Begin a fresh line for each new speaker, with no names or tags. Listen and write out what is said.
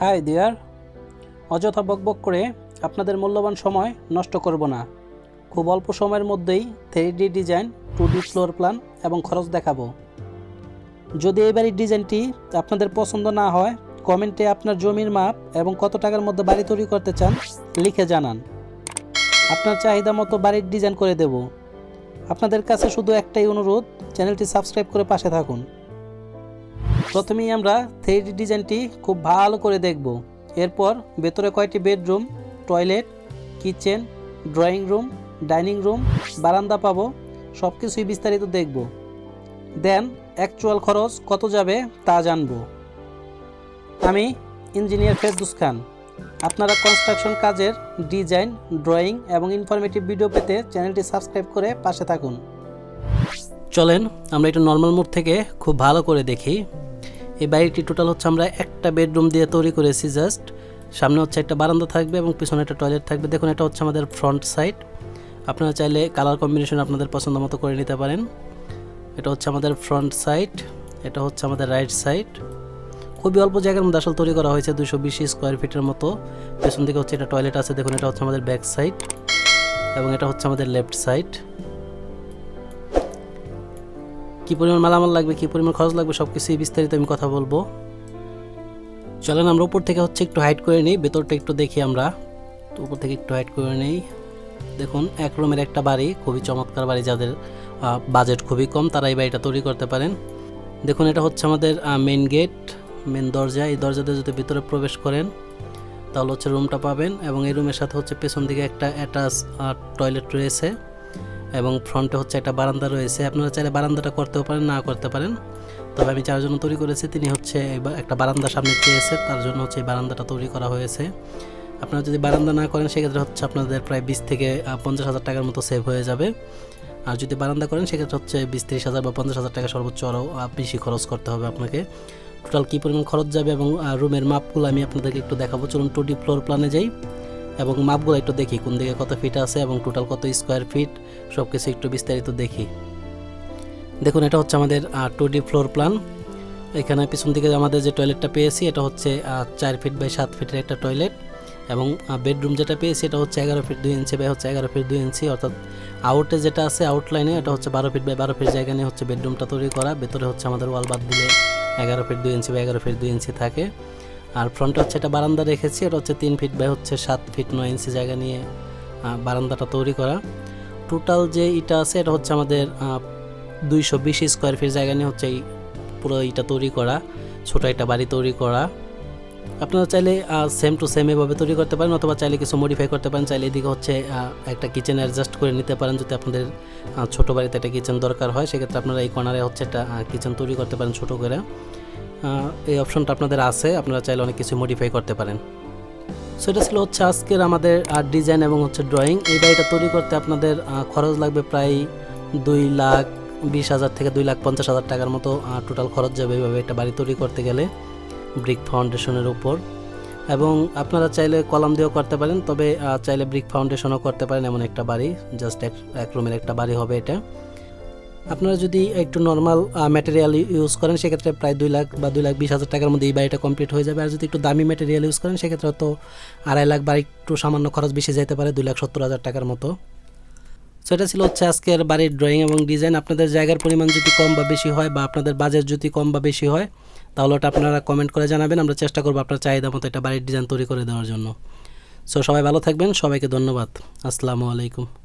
High দিয়ার অযথা বকবক করে আপনাদের মূল্যবান সময় নষ্ট করব না। খুব অল্প সময়ের মধ্যেই three D design two D floor plan এবং খরচ দেখাবো। যদি এই বাড়ির ডিজাইনটি আপনাদের পছন্দ না হয়, কমেন্টে আপনার জমির মাপ এবং কত টাকার মধ্যে বাড়ি তৈরি করতে চান লিখে জানান। আপনার চাহিদা মতো বাড়ির ডিজাইন করে দেব। আপনাদের কাছে শুধু একটাই অনুরোধ, চ্যানেলটি সাবস্ক্রাইব করে পাশে থাকুন। প্রথমেই আমরা থ্রি ডি ডিজাইনটি খুব ভালো করে দেখব। এরপর ভেতরে কয়টি bedroom, toilet, kitchen, drawing room, dining room, বারান্দা পাবো সব কিছুই বিস্তারিত দেখব। দেন অ্যাকচুয়াল খরচ কত যাবে তা জানব। আমি ইঞ্জিনিয়ার ফেরদুস খান। আপনারা কনস্ট্রাকশন কাজের ডিজাইন ড্রয়িং এবং ইনফরমেটিভ ভিডিও পেতে চ্যানেলটি সাবস্ক্রাইব করে পাশে থাকুন। চলেন, আমরা এটা নর্মাল মোড থেকে খুব ভালো করে দেখি। এই বাড়িটি টোটাল হচ্ছে আমরা একটা বেডরুম দিয়ে তৈরি করেছি জাস্ট। সামনে হচ্ছে একটা বারান্দা থাকবে এবং পিছনে একটা টয়লেট থাকবে। দেখুন, এটা হচ্ছে আমাদের ফ্রন্ট সাইড। আপনারা চাইলে কালার কম্বিনেশন আপনাদের পছন্দ মতো করে নিতে পারেন। এটা হচ্ছে আমাদের ফ্রন্ট সাইড, এটা হচ্ছে আমাদের রাইট সাইড। খুবই অল্প জায়গার মধ্যে আসলে তৈরি করা হয়েছে দুশো বিশ স্কোয়ার ফিটের মতো। পেছন দিকে হচ্ছে এটা টয়লেট আছে, দেখুন, এটা হচ্ছে আমাদের ব্যাক সাইড এবং এটা হচ্ছে আমাদের লেফট সাইড। কি পরিমাণ মালামাল লাগবে, কী পরিমাণ খরচ লাগবে সব কিছুই বিস্তারিত আমি কথা বলব। চলেন আমরা উপর থেকে হচ্ছে একটু হাইট করে নিই, ভেতরটা একটু দেখি আমরা। তো উপর থেকে একটু হাইট করে নিই। দেখুন, এক রুমের একটা বাড়ি, খুবই চমৎকার বাড়ি যাদের বাজেট খুবই কম, তারা এই বাড়িটা তৈরি করতে পারেন। দেখুন, এটা হচ্ছে আমাদের মেন গেট মেন দরজা। এই দরজাতে যদি ভিতরে প্রবেশ করেন, তাহলে হচ্ছে রুমটা পাবেন এবং এই রুমের সাথে হচ্ছে পেছন দিকে একটা অ্যাটাচ টয়লেট রয়েছে। এবং ফ্রন্টে হচ্ছে একটা বারান্দা রয়েছে। আপনারা চাইলে বারান্দাটা করতেও পারেন, না করতে পারেন। তবে আমি যার জন্য তৈরি করেছি, তিনি হচ্ছে একটা বারান্দা সামনে চেয়েছে, তার জন্য হচ্ছে এই বারান্দাটা তৈরি করা হয়েছে। আপনারা যদি বারান্দা না করেন, সেক্ষেত্রে হচ্ছে আপনাদের প্রায় বিশ থেকে পঞ্চাশ হাজার টাকার মতো সেভ হয়ে যাবে। আর যদি বারান্দা করেন, সেক্ষেত্রে হচ্ছে বিশ তিরিশ হাজার বা পঞ্চাশ হাজার টাকা সর্বোচ্চ আরও বেশি খরচ করতে হবে আপনাকে। টোটাল কী পরিমাণ খরচ যাবে এবং রুমের মাপগুলো আমি আপনাদেরকে একটু দেখাবো। চলুন টু ডি ফ্লোর প্ল্যানে যাই। এবং মাপগুলো একটু দেখি, কোন দিকে কত ফিট আছে এবং টোটাল কত স্কোয়ার ফিট সব কিছু একটু বিস্তারিত দেখি। দেখুন, এটা হচ্ছে আমাদের টু ডি ফ্লোর প্ল্যান এখানে পিছন দিকে আমাদের যে টয়লেটটা পেয়েছি, এটা হচ্ছে চার ফিট বাই সাত ফিটের একটা টয়লেট এবং বেডরুম যেটা পেয়েছি, এটা হচ্ছে এগারো ফিট দুই ইঞ্চি বাই হচ্ছে এগারো ফিট দুই ইঞ্চি অর্থাৎ আউটে যেটা আছে আউটলাইনে এটা হচ্ছে বারো ফিট বাই বারো ফিট জায়গা নিয়ে হচ্ছে বেডরুমটা তৈরি করা। ভেতরে হচ্ছে আমাদের ওয়াল বাদ দিলে এগারো ফিট দুই ইঞ্চি বা এগারো ফিট দুই ইঞ্চি থাকে। আর ফ্রন্টে হচ্ছে একটা বারান্দা রেখেছি, এটা হচ্ছে তিন ফিট বাই হচ্ছে সাত ফিট নয় ইঞ্চি জায়গা নিয়ে বারান্দাটা তৈরি করা। টোটাল যে ইটা আছে, এটা হচ্ছে আমাদের দুইশো বিশ স্কোয়ার ফিট জায়গা নিয়ে হচ্ছে এই পুরো ইটা তৈরি করা, ছোটো একটা বাড়ি তৈরি করা। আপনারা চাইলে সেম টু সেম এভাবে তৈরি করতে পারেন, অথবা চাইলে কিছু মডিফাই করতে পারেন, চাইলে এদিকে হচ্ছে একটা কিচেন অ্যাডজাস্ট করে নিতে পারেন, যদি আপনাদের ছোটো বাড়িতে একটা কিচেন দরকার হয়, সেক্ষেত্রে আপনারা এই কর্নারে হচ্ছে একটা কিচেন তৈরি করতে পারেন ছোটো করে। এই অপশনটা আপনাদের আছে, আপনারা চাইলে অনেক কিছু মডিফাই করতে পারেন। সো এটা ছিল হচ্ছে আজকের আমাদের আর্ট ডিজাইন এবং হচ্ছে ড্রয়িং এই বাড়িটা তৈরি করতে আপনাদের খরচ লাগবে প্রায় দুই লাখ বিশ হাজার থেকে দুই লাখ পঞ্চাশ হাজার টাকার মতো টোটাল খরচ যাবে এইভাবে একটা বাড়ি তৈরি করতে গেলে ব্রিক ফাউন্ডেশনের উপর। এবং আপনারা চাইলে কলাম দিয়েও করতে পারেন, তবে চাইলে ব্রিক ফাউন্ডেশনও করতে পারেন এমন একটা বাড়ি জাস্ট এক এক রুমের একটা বাড়ি হবে এটা। আপনারা যদি একটু নর্মাল ম্যাটেরিয়াল ইউজ করেন, সেক্ষেত্রে প্রায় দুই লাখ বা দুই লাখ বিশ হাজার টাকার মধ্যে এই বাড়িটা কমপ্লিট হয়ে যাবে। আর যদি একটু দামি ম্যাটেরিয়াল ইউজ করেন, সেক্ষেত্রে তো আড়াই লাখ বা একটু সামান্য খরচ বেশি যেতে পারে, দুই লাখ সত্তর হাজার টাকার মতো। সো এটা ছিল হচ্ছে আজকের বাড়ির ড্রয়িং এবং ডিজাইন আপনাদের জায়গার পরিমাণ যদি কম বা বেশি হয় বা আপনাদের বাজেট যদি কম বা বেশি হয়, তাহলে ওটা আপনারা কমেন্ট করে জানাবেন। আমরা চেষ্টা করব আপনার চাহিদা মতো একটা বাড়ির ডিজাইন তৈরি করে দেওয়ার জন্য। সো সবাই ভালো থাকবেন। সবাইকে ধন্যবাদ। আসসালামু আলাইকুম।